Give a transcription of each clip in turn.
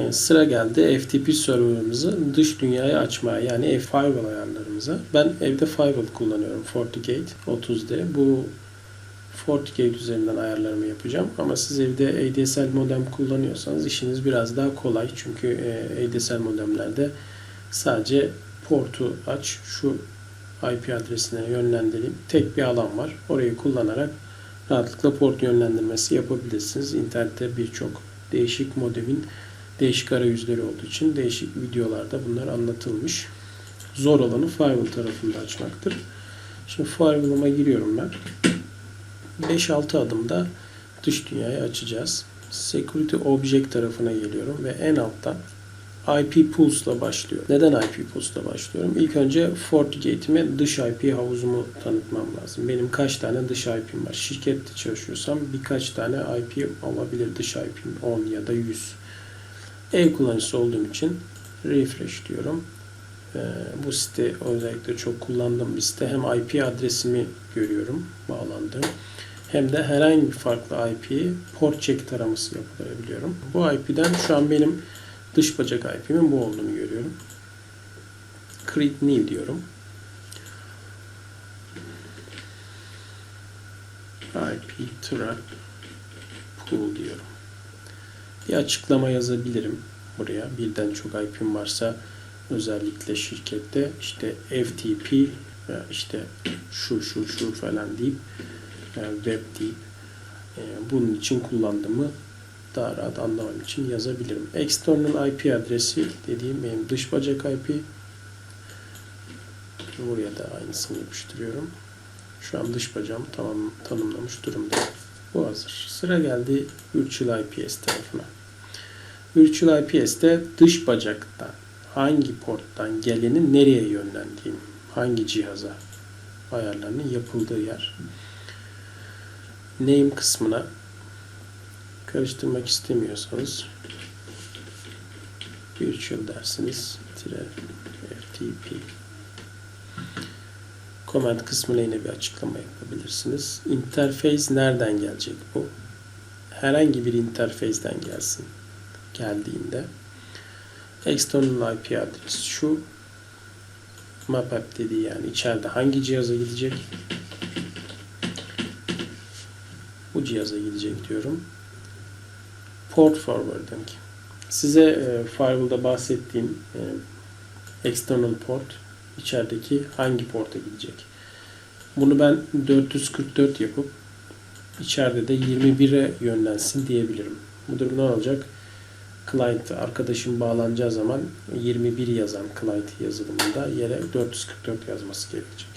Evet, sıra geldi FTP serverımızı dış dünyaya açmaya yani firewall ayarlarımıza. Ben evde firewall kullanıyorum FortiGate 30D. Bu FortiGate üzerinden ayarlarımı yapacağım. Ama siz evde ADSL modem kullanıyorsanız işiniz biraz daha kolay. Çünkü e, ADSL modemlerde sadece portu aç, şu IP adresine yönlendireyim. Tek bir alan var. Orayı kullanarak rahatlıkla port yönlendirmesi yapabilirsiniz. İnternette birçok değişik modemin değişik arayüzleri olduğu için değişik videolarda bunlar anlatılmış. Zor olanı firewall tarafında açmaktır. Şimdi firewall'ıma giriyorum ben. 5-6 adımda dış dünyayı açacağız. Security Object tarafına geliyorum ve en alttan IP Pulse'la başlıyor. Neden IP Pulse'la başlıyorum? İlk önce FortiGate'ime dış IP havuzumu tanıtmam lazım. Benim kaç tane dış IP'm var? Şirkette çalışıyorsam birkaç tane IP olabilir dış IP'm. 10 ya da 100. Ev kullanıcısı olduğum için refresh diyorum. Ee, bu site özellikle çok kullandığım bir site. Hem IP adresimi görüyorum bağlandığım hem de herhangi bir farklı IP'yi port check taraması yapabiliyorum. Bu IP'den şu an benim dış bacak IP'min bu olduğunu görüyorum. Create new diyorum. IP track pool diyorum. Bir açıklama yazabilirim buraya. Birden çok IP'm varsa özellikle şirkette işte FTP işte şu şu şu falan deyip yani web deyip e, bunun için kullandığımı daha rahat anlamam için yazabilirim. External IP adresi dediğim benim dış bacak IP. Buraya da aynısını yapıştırıyorum. Şu an dış bacağımı tamam tanımlamış durumda. Bu hazır. Sıra geldi Virtual IPS tarafına. Virtual IPS'te dış bacaktan hangi porttan geleni nereye yönlendiğim, hangi cihaza ayarlarının yapıldığı yer. Name kısmına karıştırmak istemiyorsanız virtual dersiniz tire ftp comment kısmına yine bir açıklama yapabilirsiniz. Interface nereden gelecek bu? Herhangi bir interface'den gelsin. Geldiğinde external IP adres şu map app dediği yani içeride hangi cihaza gidecek? Bu cihaza gidecek diyorum. Port forwarding. Size e, firewall'da bahsettiğim e, external port içerideki hangi porta gidecek? Bunu ben 444 yapıp içeride de 21'e yönlensin diyebilirim. Bu durumda ne olacak? Client arkadaşım bağlanacağı zaman 21 yazan client yazılımında yere 444 yazması gerekecek.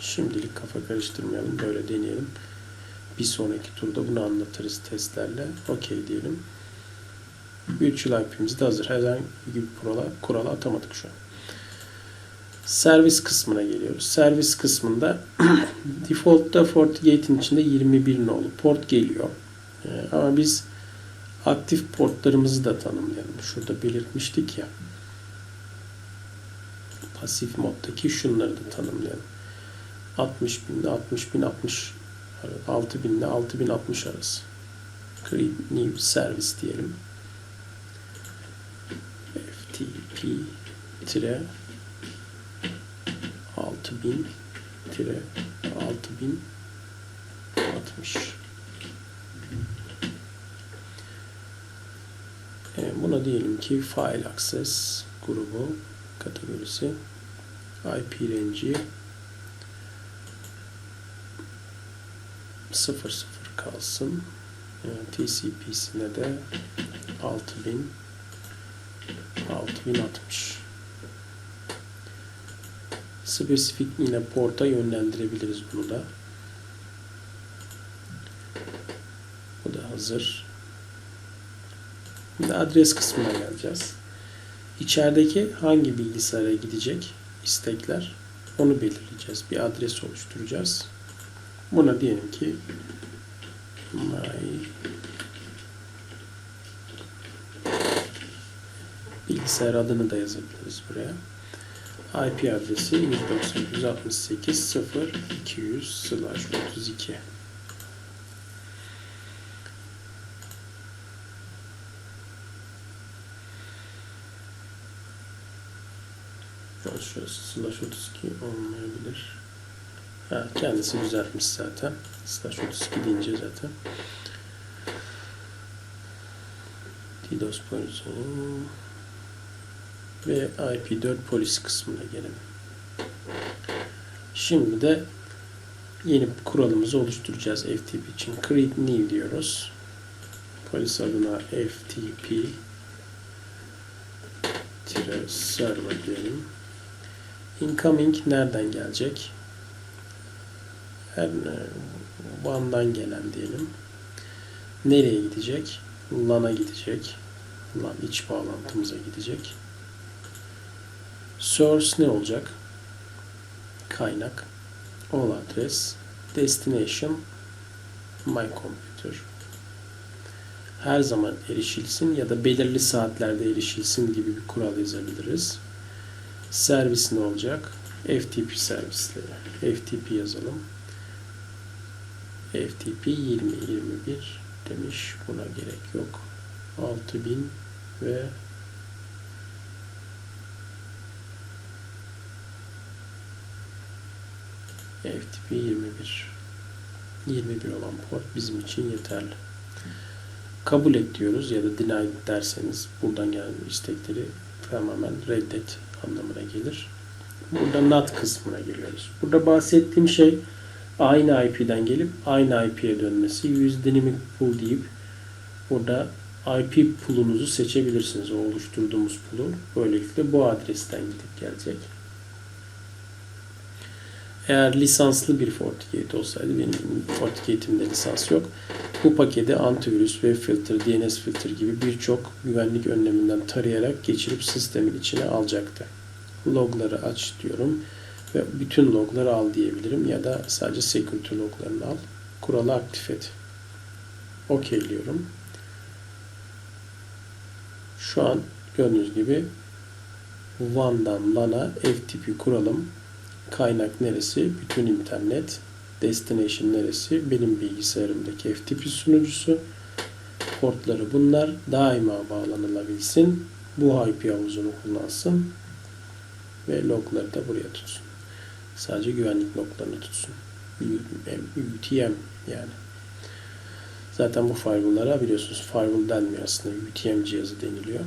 Şimdilik kafa karıştırmayalım. Böyle deneyelim. Bir sonraki turda bunu anlatırız testlerle. Okey diyelim. Virtual IP'miz de hazır. Herhangi bir kurala, kurala atamadık şu an. Servis kısmına geliyoruz. Servis kısmında default'ta FortiGate'in içinde 21 nolu port geliyor. Ee, ama biz aktif portlarımızı da tanımlayalım. Şurada belirtmiştik ya. Pasif moddaki şunları da tanımlayalım. 60 bin 60 bin 60 6000 ile 6060 arası. Create new service diyelim. FTP tire 6000 tire 6060 e, Buna diyelim ki file access grubu kategorisi IP range'i 00 kalsın. TCP'sine de 6000 6060 spesifik yine porta yönlendirebiliriz bunu da. Bu da hazır. Şimdi adres kısmına geleceğiz. İçerideki hangi bilgisayara gidecek istekler onu belirleyeceğiz. Bir adres oluşturacağız. Buna diyelim ki my bilgisayar adını da yazabiliriz buraya. IP adresi 192.168.0.200/32. Yok, Şu slash 32 olmayabilir. Ha, kendisi düzeltmiş zaten. Slash 32 deyince zaten. DDoS pozisyonu ve IP4 polis kısmına gelelim. Şimdi de yeni kuralımızı oluşturacağız FTP için. Create new diyoruz. Polis adına FTP server diyelim. Incoming nereden gelecek? Her one'dan gelen diyelim. Nereye gidecek? LAN'a gidecek. LAN iç bağlantımıza gidecek. Source ne olacak? Kaynak. All address. Destination. My computer. Her zaman erişilsin ya da belirli saatlerde erişilsin gibi bir kural yazabiliriz. Servis ne olacak? FTP servisleri. FTP yazalım. FTP 2021 demiş. Buna gerek yok. 6000 ve FTP 21 21 olan port bizim için yeterli. Kabul et diyoruz ya da deny derseniz buradan gelen istekleri tamamen reddet anlamına gelir. Burada not kısmına geliyoruz. Burada bahsettiğim şey aynı IP'den gelip aynı IP'ye dönmesi. Use dynamic pool deyip burada IP pool'unuzu seçebilirsiniz. O oluşturduğumuz pool'u. Böylelikle bu adresten gidip gelecek. Eğer lisanslı bir FortiGate olsaydı benim FortiGate'imde lisans yok. Bu paketi antivirüs, web filter, DNS filter gibi birçok güvenlik önleminden tarayarak geçirip sistemin içine alacaktı. Logları aç diyorum ve bütün logları al diyebilirim ya da sadece security loglarını al. Kuralı aktif et. OK diyorum. Şu an gördüğünüz gibi WAN'dan LAN'a FTP kuralım. Kaynak neresi? Bütün internet. Destination neresi? Benim bilgisayarımdaki FTP sunucusu. Portları bunlar. Daima bağlanılabilsin. Bu IP havuzunu kullansın. Ve logları da buraya tutsun. Sadece güvenlik loglarını tutsun. UTM yani. Zaten bu firewall'lara biliyorsunuz firewall denmiyor aslında. UTM cihazı deniliyor.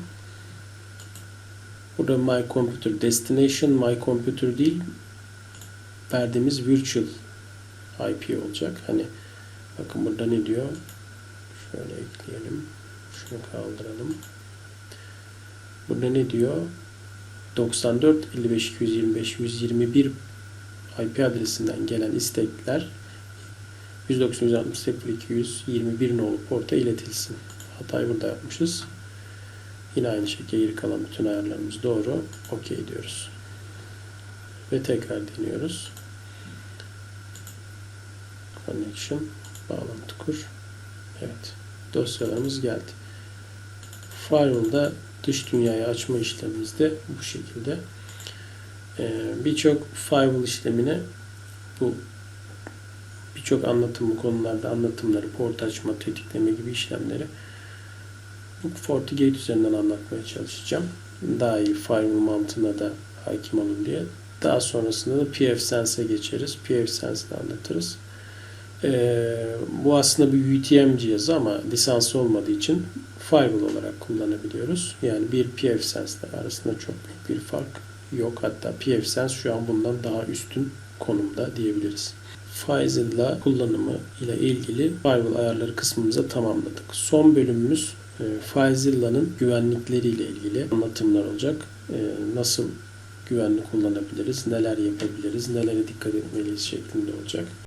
Burada My Computer Destination My Computer değil verdiğimiz virtual IP olacak. Hani bakın burada ne diyor? Şöyle ekleyelim. Şunu kaldıralım. Burada ne diyor? 94 55 225 121 IP adresinden gelen istekler 190 221 nolu porta iletilsin. Hatayı burada yapmışız. Yine aynı şekilde geri kalan bütün ayarlarımız doğru. OK diyoruz. Ve tekrar deniyoruz. Connection. Bağlantı kur. Evet. Dosyalarımız geldi. Firewall'da dış dünyayı açma işlemimiz de bu şekilde. Ee, birçok firewall işlemini bu birçok anlatım bu konularda anlatımları, port açma, tetikleme gibi işlemleri bu FortiGate üzerinden anlatmaya çalışacağım. Daha iyi firewall mantığına da hakim olun diye. Daha sonrasında da pfSense'e geçeriz. pfSense'de anlatırız. Ee, bu aslında bir UTM cihazı ama lisansı olmadığı için firewall olarak kullanabiliyoruz. Yani bir pfSense arasında çok büyük bir fark yok. Hatta pfSense şu an bundan daha üstün konumda diyebiliriz. Faizel'la kullanımı ile ilgili firewall ayarları kısmımıza tamamladık. Son bölümümüz e, Filezilla'nın güvenlikleri ile ilgili anlatımlar olacak. E, nasıl güvenli kullanabiliriz, neler yapabiliriz, nelere dikkat etmeliyiz şeklinde olacak.